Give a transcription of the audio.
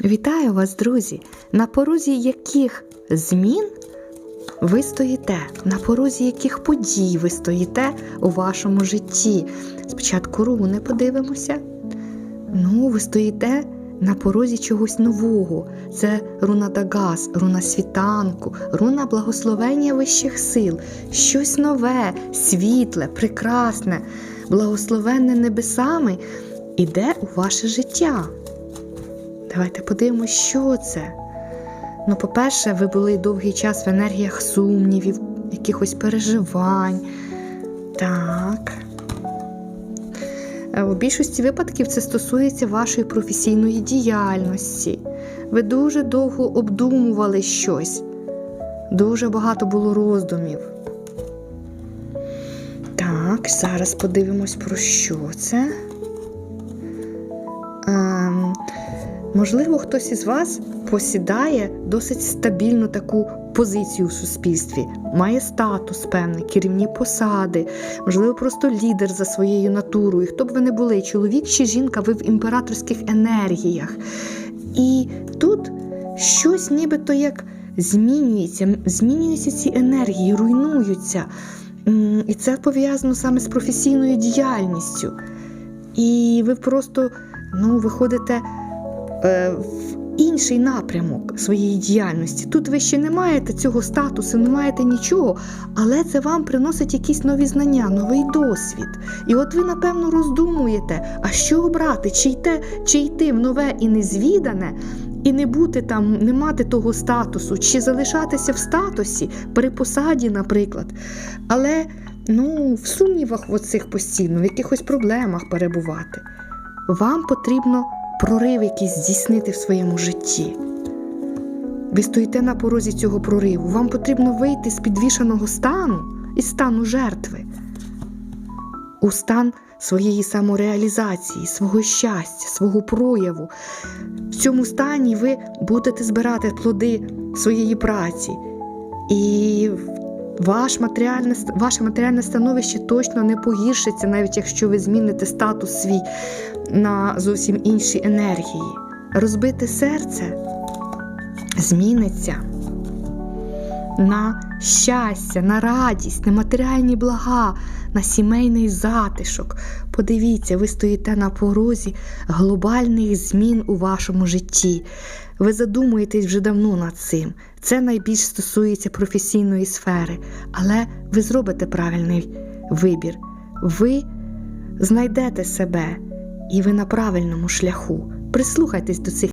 Вітаю вас, друзі! На порозі яких змін ви стоїте? На порозі яких подій ви стоїте у вашому житті? Спочатку руни подивимося. Ну, ви стоїте на порозі чогось нового. Це руна Дагас, руна світанку, руна благословення вищих сил, щось нове, світле, прекрасне, благословенне небесами іде у ваше життя. Давайте подивимося, що це. Ну, по-перше, ви були довгий час в енергіях сумнівів, якихось переживань. Так. Е, У більшості випадків це стосується вашої професійної діяльності. Ви дуже довго обдумували щось. Дуже багато було роздумів. Так, зараз подивимось, про що це. Можливо, хтось із вас посідає досить стабільну таку позицію в суспільстві, має статус певний, керівні посади, можливо, просто лідер за своєю натурою. Хто б ви не були, чоловік чи жінка, ви в імператорських енергіях. І тут щось нібито як змінюється, змінюються ці енергії, руйнуються. І це пов'язано саме з професійною діяльністю. І ви просто ну, виходите в інший напрямок своєї діяльності. Тут ви ще не маєте цього статусу, не маєте нічого, але це вам приносить якісь нові знання, новий досвід. І от ви, напевно, роздумуєте, а що обрати, чи йти, чи йти в нове і незвідане, і не бути там, не мати того статусу, чи залишатися в статусі при посаді, наприклад. Але ну, в сумнівах оцих постійно, в якихось проблемах перебувати. Вам потрібно прорив якийсь здійснити в своєму житті. Ви стоїте на порозі цього прориву. Вам потрібно вийти з підвішеного стану із стану жертви у стан своєї самореалізації, свого щастя, свого прояву. В цьому стані ви будете збирати плоди своєї праці. І ваш матеріальне, ваше матеріальне становище точно не погіршиться, навіть якщо ви зміните статус свій на зовсім інші енергії. Розбите серце зміниться на щастя, на радість, на матеріальні блага, на сімейний затишок. Подивіться, ви стоїте на порозі глобальних змін у вашому житті. Ви задумуєтесь вже давно над цим. Це найбільш стосується професійної сфери, але ви зробите правильний вибір. Ви знайдете себе, і ви на правильному шляху. Прислухайтесь до цих.